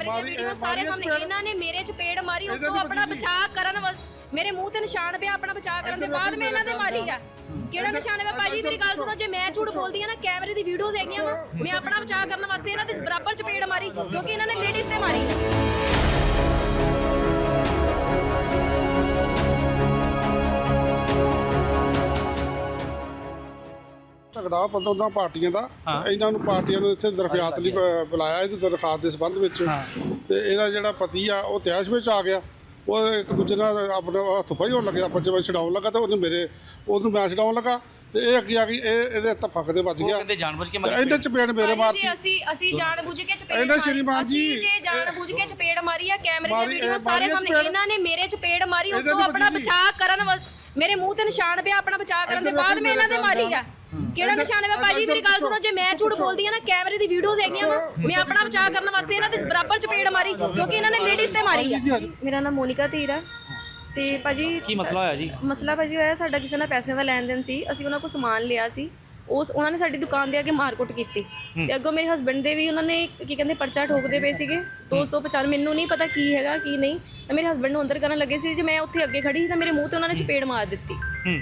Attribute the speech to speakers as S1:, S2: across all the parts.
S1: ਕੈਮਰੇ ਦੀ
S2: ਮਾਰੀ-
S1: ਵੀਡੀਓ ਸਾਰੇ ਸਾਹਮਣੇ। ਇਹਨਾਂ ਨੇ ਮੇਰੇ ਚਪੇੜ ਮਾਰੀ ਉਸ ਤੋਂ ਆਪਣਾ। ਬਚਾਅ ਕਰਨ ਮੇਰੇ ਮੂੰਹ ਤੇ ਨਿਸ਼ਾਨ ਪਿਆ ਆਪਣਾ ਬਚਾਅ ਕਰਨ ਦੇ ਬਾਅਦ ਮੈਂ ਇਹਨਾਂ ਦੇ
S2: ਮੇਰੇ
S1: ਆ। ਕਿਹੜਾ ਨਿਸ਼ਾਨ ਹੈ ਭਾਜੀ ਮੇਰੀ ਗੱਲ ਸੁਣੋ ਜੇ ਮੈਂ ਝੂਠ ਬੋਲਦੀ ਆ ਨਾ ਕੈਮਰੇ ਦੀ ਵੀਡੀਓਜ਼ ਹੈਗੀਆਂ ਵਾ ਮੈਂ ਆਪਣਾ ਬਚਾਅ ਕਰਨ ਵਾਸਤੇ ਇਹਨਾਂ ਦੇ ਬਰਾਬਰ ਚਪੇੜ ਮਾਰੀ ਕਿਉਂਕਿ ਇਹਨਾਂ ਨੇ ਲੇਡੀਜ਼ ਤੇ ਮਾਰੀ। ਆ
S2: ਝਗੜਾ ਪਤਾ ਉਹਦਾ ਪਾਰਟੀਆਂ ਦਾ ਇਹਨਾਂ ਨੂੰ ਪਾਰਟੀਆਂ ਨੂੰ ਇੱਥੇ ਦਰਖਾਸਤ ਲਈ ਬੁਲਾਇਆ ਇਹਦੀ ਦਰਖਾਸਤ ਦੇ ਸੰਬੰਧ ਵਿੱਚ। ਤੇ ਇਹਦਾ ਜਿਹੜਾ ਪਤੀ ਆ ਉਹ ਤਿਆਸ਼ ਵਿੱਚ ਆ ਗਿਆ। ਉਹ ਇੱਕ ਦੂਜੇ ਨਾਲ ਆਪਣੇ ਹੱਥ ਪਾਈ ਹੋਣ ਲੱਗਿਆ ਪੰਜੇ ਵਜੇ ਛਡਾਉਣ ਲੱਗਾ ਤੇ ਉਹਨੇ ਮੇਰੇ ਉਹਨੂੰ ਮੈਂ ਛਡਾਉਣ ਲੱਗਾ। ਤੇ ਇਹ ਅੱਗੇ ਆ ਗਈ ਇਹ ਇਹਦੇ ਤਫਕ ਦੇ ਵੱਜ ਗਿਆ।
S3: ਕਹਿੰਦੇ ਜਾਣਬੁੱਝ ਕੇ ਮਾਰੀ
S2: ਇਹਨੇ ਚਪੇੜ ਮੇਰੇ ਮਾਰਤੀ।
S1: ਅਸੀਂ ਅਸੀਂ ਜਾਣ ਬੁੱਝ ਕੇ ਚਪੇੜ
S2: ਇਹਨਾਂ। ਸ਼੍ਰੀਮਾਨ ਜੀ,
S1: ਅਸੀਂ ਜੇ ਜਾਣ ਬੁੱਝ ਕੇ ਚਪੇੜ ਮਾਰੀ ਆ ਕੈਮਰੇ ਦੀ ਵੀਡੀਓ
S2: ਇਹ
S1: ਸਾਰੇ ਸਾਹਮਣੇ। ਇਹਨਾਂ ਨੇ ਮੇਰੇ ਚਪੇੜ ਮਾਰੀ ਉਸ ਤੋਂ ਆਪਣਾ। ਬਚਾਅ ਕਰਨ ਮੇਰੇ ਮੂੰਹ ਤੇ ਨਿਸ਼ਾਨ ਪਿਆ ਆਪਣਾ ਬਚਾਅ ਕਰਨ ਦੇ ਬਾਅਦ ਮੈਂ ਇਹਨਾਂ ਦੇ ਮਾਰੀ ਆ।
S2: ਮੇਰੇ
S1: ਕਿਹੜਾ ਨਿਸ਼ਾਨ ਹੈ? ਭਾਜੀ ਮੇਰੀ ਗੱਲ ਸੁਣੋ ਜੇ ਮੈਂ ਝੂਠ ਬੋਲਦੀ ਆ ਨਾ ਕੈਮਰੇ ਦੀ ਵੀਡੀਓਜ਼ ਹੈਗੀਆਂ ਵਾ ਮੈਂ ਆਪਣਾ ਬਚਾਅ ਕਰਨ ਵਾਸਤੇ ਇਹਨਾਂ ਦੇ ਬਰਾਬਰ ਚਪੇੜ ਮਾਰੀ ਕਿਉਂਕਿ ਇਹਨਾਂ ਨੇ ਲੇਡੀਜ਼ ਤੇ ਮਾਰੀ ਆ। ਮੇਰਾ ਨਾਮ ਮੋਨਿਕਾ ਧੀਰ ਆ। ਤੇ ਭਾਜੀ
S3: ਕੀ ਮਸਲਾ ਹੋਇਆ ਜੀ?
S1: ਮਸਲਾ ਭਾਜੀ ਹੋਇਆ ਸਾਡਾ ਕਿਸੇ ਨਾਲ ਪੈਸਿਆਂ ਦਾ ਲੈਣ ਦੇਣ ਸੀ। ਅਸੀਂ ਉਹਨਾਂ ਕੋਲ ਸਮਾਨ ਲਿਆ ਸੀ। ਉਸ ਉਹਨਾਂ ਨੇ ਸਾਡੀ ਦੁਕਾਨ ਦੇ ਅੱਗੇ ਮਾਰਕੁੱਟ ਕੀਤੀ। ਤੇ ਅੱਗੋਂ ਮੇਰੇ ਹਸਬੰਡ ਦੇ ਵੀ ਉਹਨਾਂ ਨੇ ਕੀ ਕਹਿੰਦੇ ਪਰਚਾ ਠੋਕਦੇ ਪਏ ਸੀਗੇ। 295 ਮੈਨੂੰ ਨਹੀਂ ਪਤਾ ਕੀ ਹੈਗਾ ਕੀ ਨਹੀਂ। ਤੇ ਮੇਰੇ ਹਸਬੰਡ ਨੂੰ ਅੰਦਰ ਕਰਨ ਲੱਗੇ ਸੀ। ਜੇ ਮੈਂ ਉੱਥੇ ਅੱਗੇ ਖੜੀ ਸੀ ਤਾਂ ਮੇਰੇ ਮੂੰਹ ਤੇ ਉਹਨਾਂ ਨੇ ਚਪੇੜ ਮਾਰ ਦਿੱਤੀ।
S3: ਹੂੰ।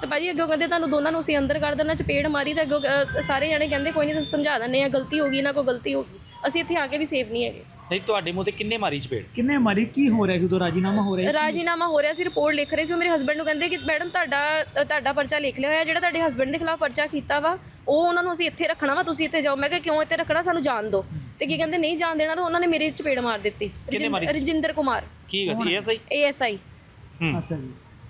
S1: ਤੇ ਭਾਜੀ ਅੱਗੋਂ ਕਹਿੰਦੇ ਤੁਹਾਨੂੰ ਦੋਨਾਂ ਨੂੰ ਅਸੀਂ ਅੰਦਰ ਕਰ ਦੇਣਾ ਚਪੇੜ ਮਾਰੀ ਤੇ ਅੱਗੋਂ ਅਹ, ਸਾਰੇ ਜਣੇ ਕਹਿੰਦੇ ਕੋਈ ਨਹੀਂ ਤੁਸੀਂ ਸਮਝਾ ਦਿੰਦੇ ਆ ਗਲਤੀ ਹੋ ਗਈ ਨਾ ਕੋਈ ਗਲਤੀ ਹੋ ਗਈ। ਅਸੀਂ ਇੱਥੇ ਆ ਕੇ ਵੀ ਸੇਫ ਨਹੀਂ ਹੈਗੇ।
S3: ਨਹੀਂ ਤੁਹਾਡੇ ਮੂੰਹ ਤੇ ਕਿੰਨੇ ਮਾਰੀ ਚਪੇੜ?
S4: ਕਿੰਨੇ ਮਾਰੀ? ਕੀ ਹੋ ਰਿਹਾ ਸੀ ਉਦੋਂ? ਰਾਜੀਨਾਮਾ ਹੋ ਰਿਹਾ
S1: ਰਾਜੀਨਾਮਾ ਹੋ ਰਿਹਾ ਸੀ ਰਿਪੋਰਟ ਲਿਖ ਰਹੇ ਸੀ। ਉਹ ਮੇਰੇ ਹਸਬੰਡ ਨੂੰ ਕਹਿੰਦੇ ਕਿ ਮੈਡਮ ਤੁਹਾਡਾ ਅ, ਤੁਹਾਡਾ ਪਰਚਾ ਲਿਖ ਲਿਆ ਹੋਇਆ ਜਿਹੜਾ ਤੁਹਾਡੇ ਹਸਬੰਡ ਦੇ ਖਿਲਾਫ ਪਰਚਾ ਕੀਤਾ ਵਾ ਉਹ ਉਹਨਾਂ ਨੂੰ ਅਸੀਂ ਇੱਥੇ ਰੱਖਣਾ ਵਾ ਤੁਸੀਂ ਇੱਥੇ ਜਾਓ। ਮੈਂ ਕਿਹਾ ਕਿਉਂ ਇੱਥੇ ਰੱਖਣਾ? ਸਾਨੂੰ ਜਾਣ ਦਿਓ। ਤੇ ਕੀ ਕਹਿੰਦੇ ਨਹੀਂ ਜਾਣ ਦੇਣਾ ਤਾਂ ਉਹਨਾਂ ਨੇ ਮੇਰੇ ਚਪੇੜ ਮਾਰ ਦਿੱਤੀ।
S3: ਕਿਹਨੇ ਮਾਰੀ
S1: ਰਜਿੰਦਰ- ਰਜਿੰਦਰ ਕੁਮਾਰ।
S3: ਕੀ ਹੈਗਾ ਸੀ? ਇਹ ਸਹੀ
S1: ਏਐਸਆਈ
S3: ਹੂੰ।
S4: ਅੱਛਾ ਜੀ।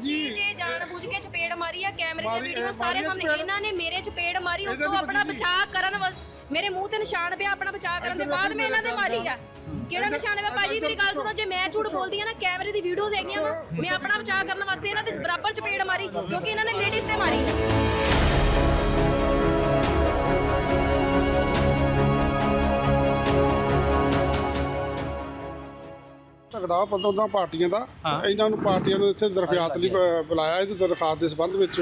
S1: ਜੀ। ਜੇ ਜਾਣ ਬੁੱਝ ਕੇ ਚਪੇੜ ਮਾਰੀ ਆ ਕੈਮਰੇ ਦੀ
S2: ਮਾਰੀ-
S1: ਵੀਡੀਓ
S2: ਇਹ
S1: ਸਾਰੇ
S2: ਮਾਰੀ ਆ
S1: ਸਾਹਮਣੇ
S2: ਚਪੇੜ।
S1: ਇਹਨਾਂ ਨੇ ਮੇਰੇ ਚਪੇੜ ਮਾਰੀ ਉਸ
S2: ਇਹਦੇ
S1: ਤੋਂ
S2: ਤੇ
S1: ਆਪਣਾ
S2: ਵੱਜੀ ਸੀ।
S1: ਬਚਾਅ ਕਰਨ ਵਾਸ- ਮੇਰੇ ਮੂੰਹ ਤੇ ਨਿਸ਼ਾਨ ਪਿਆ ਆਪਣਾ ਬਚਾਅ ਕਰਨ ਦੇ ਬਾਅਦ ਮੈਂ ਇਹਨਾਂ ਦੇ
S2: ਵੇਖੀ
S1: ਮਾਰੀ
S2: ਮੇਰੇ
S1: ਆ। ਕਿਹੜਾ ਨਿਸ਼ਾਨ ਹੈ ਭਾਜੀ ਮੇਰੀ ਗੱਲ ਸੁਣੋ ਜੇ ਮੈਂ ਝੂਠ ਬੋਲਦੀ ਆ ਨਾ ਕੈਮਰੇ ਦੀ ਵੀਡੀਓਜ਼ ਹੈਗੀਆਂ ਵਾ ਮੈਂ ਆਪਣਾ ਬਚਾਅ ਕਰਨ ਵਾਸਤੇ ਇਹਨਾਂ ਦੇ ਬਰਾਬਰ ਚਪੇੜ ਮਾਰੀ ਕਿਉਂਕਿ ਇਹਨਾਂ ਨੇ ਲੇਡੀਜ਼ ਤੇ ਮਾਰੀ।
S2: ਝਗੜਾ ਪਤਾ ਉਹਦਾ ਪਾਰਟੀਆਂ ਦਾ ਇਹਨਾਂ ਨੂੰ ਪਾਰਟੀਆਂ ਨੂੰ ਇੱਥੇ ਦਰਖਾਸਤ ਲਈ ਬ- ਬੁਲਾਇਆ ਇਹਦੀ ਦਰਖਾਸਤ ਦੇ ਸੰਬੰਧ ਵਿੱਚ।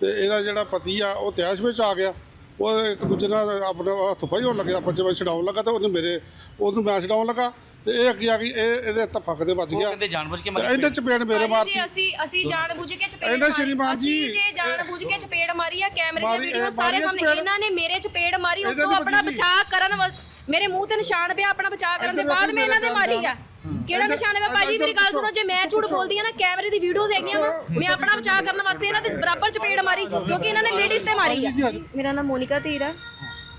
S2: ਤੇ ਇਹਦਾ ਜਿਹੜਾ ਪਤੀ ਆ ਉਹ ਤਿਆਸ਼ ਵਿੱਚ ਆ ਗਿਆ। ਉਹ ਇੱਕ ਦੂਜੇ ਨਾਲ ਆਪਣੇ ਹੱਥ ਪਾਈ ਹੋਣ ਲੱਗਿਆ ਪੰਜੇ ਵਜੇ ਛਡਾਉਣ ਲੱਗਾ ਤੇ ਉਹਨੇ ਮੇਰੇ ਉਹਨੂੰ ਮੈਂ ਛਡਾਉਣ ਲੱਗਾ। ਤੇ ਇਹ ਅੱਗੇ ਆ ਗਈ ਇਹ ਇਹਦੇ ਤਫਕ ਦੇ ਵੱਜ
S3: ਉਹ
S2: ਗਿਆ।
S3: ਕਹਿੰਦੇ ਜਾਣਬੁੱਝ ਕੇ
S2: ਤੇ
S3: ਮਾਰੀ
S2: ਇਹਨੇ ਚਪੇੜ ਮੇਰੇ
S1: ਭਾਜੀ
S2: ਮਾਰਤੀ।
S1: ਜੀ ਅਸੀਂ ਅਸੀਂ ਜਾਣ ਬੁੱਝ ਕੇ ਚਪੇੜ
S2: ਇਹਨਾਂ
S1: ਮਾਰੀ।
S2: ਸ਼੍ਰੀਮਾਨ ਜੀ,
S1: ਅਸੀਂ ਜੇ ਜਾਣ ਬੁੱਝ ਕੇ ਚਪੇੜ ਮਾਰੀ ਆ ਕੈਮਰੇ ਦੀ
S2: ਮਾਰੀ-
S1: ਵੀਡੀਓ
S2: ਇਹ
S1: ਸਾਰੇ
S2: ਮਾਰੀ ਆ
S1: ਸਾਹਮਣੇ
S2: ਚਪੇੜ।
S1: ਇਹਨਾਂ ਨੇ ਮੇਰੇ ਚਪੇੜ ਮਾਰੀ ਉਸ
S2: ਇਹਦੇ
S1: ਤੋਂ
S2: ਤੇ
S1: ਆਪਣਾ। ਬਚਾਅ ਕਰਨ ਮੇਰੇ ਮੂੰਹ ਤੇ ਨਿਸ਼ਾਨ ਪਿਆ ਆਪਣਾ ਬਚਾਅ ਕਰਨ ਦੇ
S2: ਇੱਧਰ
S1: ਬਾਅਦ ਮੈਂ ਇਹਨਾਂ ਦੇ
S2: ਮੇਰੇ
S1: ਮਾਰੀ ਆ। ਕਿਹੜਾ ਨਿਸ਼ਾਨ ਹੈ ਭਾਜੀ ਮੇਰੀ ਗੱਲ ਸੁਣੋ ਜੇ ਮੈਂ ਝੂਠ ਬੋਲਦੀ ਆ ਨਾ ਕੈਮਰੇ ਦੀ ਵੀਡੀਓਜ਼ ਹੈਗੀਆਂ ਵਾ ਮੈਂ ਆਪਣਾ ਬਚਾਅ ਕਰਨ ਵਾਸਤੇ ਇਹਨਾਂ ਦੇ ਬਰਾਬਰ ਚਪੇੜ ਮਾਰੀ ਕਿਉਂਕਿ ਇਹਨਾਂ ਨੇ ਲੇਡੀਜ਼ ਤੇ ਮਾਰੀ ਆ। ਮੇਰਾ ਨਾਮ ਮੋਨਿਕਾ ਧੀਰ ਆ।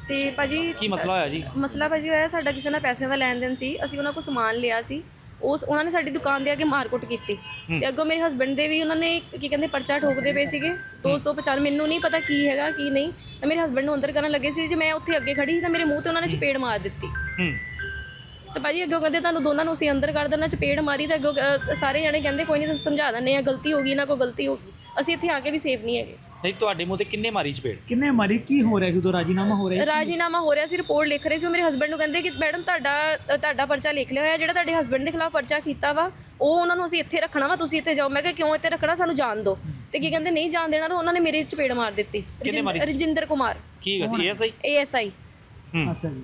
S1: ਤੇ ਭਾਜੀ
S3: ਕੀ ਮਸਲਾ ਹੋਇਆ ਜੀ?
S1: ਮਸਲਾ ਭਾਜੀ ਹੋਇਆ ਸਾਡਾ ਕਿਸੇ ਨਾਲ ਪੈਸਿਆਂ ਦਾ ਲੈਣ ਦੇਣ ਸੀ। ਅਸੀਂ ਉਹਨਾਂ ਕੋਲ ਸਮਾਨ ਲਿਆ ਸੀ। ਉਸ ਉਹਨਾਂ ਨੇ ਸਾਡੀ ਦੁਕਾਨ ਦੇ ਅੱਗੇ ਮਾਰਕੁੱਟ ਕੀਤੀ। ਤੇ ਅੱਗੋਂ ਮੇਰੇ ਹਸਬੰਡ ਦੇ ਵੀ ਉਹਨਾਂ ਨੇ ਕੀ ਕਹਿੰਦੇ ਪਰਚਾ ਠੋਕਦੇ ਪਏ ਸੀਗੇ। 295 ਮੈਨੂੰ ਨਹੀਂ ਪਤਾ ਕੀ ਹੈਗਾ ਕੀ ਨਹੀਂ। ਤੇ ਮੇਰੇ ਹਸਬੰਡ ਨੂੰ ਅੰਦਰ ਕਰਨ ਲੱਗੇ ਸੀ। ਜੇ ਮੈਂ ਉੱਥੇ ਅੱਗੇ ਖੜੀ ਸੀ ਤਾਂ ਮੇਰੇ ਮੂੰਹ ਤੇ ਉਹਨਾਂ ਨੇ ਚਪੇੜ ਮਾਰ ਦਿੱਤੀ।
S3: ਹੂੰ।
S1: ਤੇ ਭਾਜੀ ਅੱਗੋਂ ਕਹਿੰਦੇ ਤੁਹਾਨੂੰ ਦੋਨਾਂ ਨੂੰ ਅਸੀਂ ਅੰਦਰ ਕਰ ਦੇਣਾ ਚਪੇੜ ਮਾਰੀ ਤੇ ਅੱਗੋਂ ਸਾਰੇ ਜਣੇ ਕਹਿੰਦੇ ਕੋਈ ਨਹੀਂ ਤੁਸੀਂ ਸਮਝਾ ਦਿੰਦੇ ਆ ਗਲਤੀ ਹੋ ਗਈ ਨਾ ਕੋਈ ਗਲਤੀ ਹੋ ਗਈ। ਅਸੀਂ ਇੱਥੇ ਆ ਕੇ ਵੀ ਸੇਫ ਨਹੀਂ ਹੈਗੇ।
S3: ਨਹੀਂ ਤੁਹਾਡੇ ਮੂੰਹ ਤੇ ਕਿੰਨੇ ਮਾਰੀ ਚਪੇੜ?
S4: ਕਿੰਨੇ ਮਾਰੀ? ਕੀ ਹੋ ਰਿਹਾ ਸੀ ਉਦੋਂ? ਰਾਜੀਨਾਮਾ ਹੋ ਰਿਹਾ
S1: ਰਾਜੀਨਾਮਾ ਹੋ ਰਿਹਾ ਸੀ ਰਿਪੋਰਟ ਲਿਖ ਰਹੇ ਸੀ। ਉਹ ਮੇਰੇ ਹਸਬੰਡ ਨੂੰ ਕਹਿੰਦੇ ਕਿ ਮੈਡਮ ਤੁਹਾਡਾ ਅ, ਤੁਹਾਡਾ ਪਰਚਾ ਲਿਖ ਲਿਆ ਹੋਇਆ ਜਿਹੜਾ ਤੁਹਾਡੇ ਹਸਬੰਡ ਦੇ ਖਿਲਾਫ ਪਰਚਾ ਕੀਤਾ ਵਾ ਉਹ ਉਹਨਾਂ ਨੂੰ ਅਸੀਂ ਇੱਥੇ ਰੱਖਣਾ ਵਾ ਤੁਸੀਂ ਇੱਥੇ ਜਾਓ। ਮੈਂ ਕਿਹਾ ਕਿਉਂ ਇੱਥੇ ਰੱਖਣਾ? ਸਾਨੂੰ ਜਾਣ ਦਿਓ। ਤੇ ਕੀ ਕਹਿੰਦੇ ਨਹੀਂ ਜਾਣ ਦੇਣਾ ਤਾਂ ਉਹਨਾਂ ਨੇ ਮੇਰੇ ਚਪੇੜ ਮਾਰ ਦਿੱਤੀ।
S3: ਕਿਹਨੇ ਮਾਰੀ ਸੀ?
S1: ਰਜਿੰਦਰ ਕੁਮਾਰ।
S3: ਕੀ ਹੈਗਾ ਸੀ? ਇਹ ਸਹੀ
S1: ਏਐਸਆਈ
S3: ਹੂੰ।
S4: ਅੱਛਾ ਜੀ।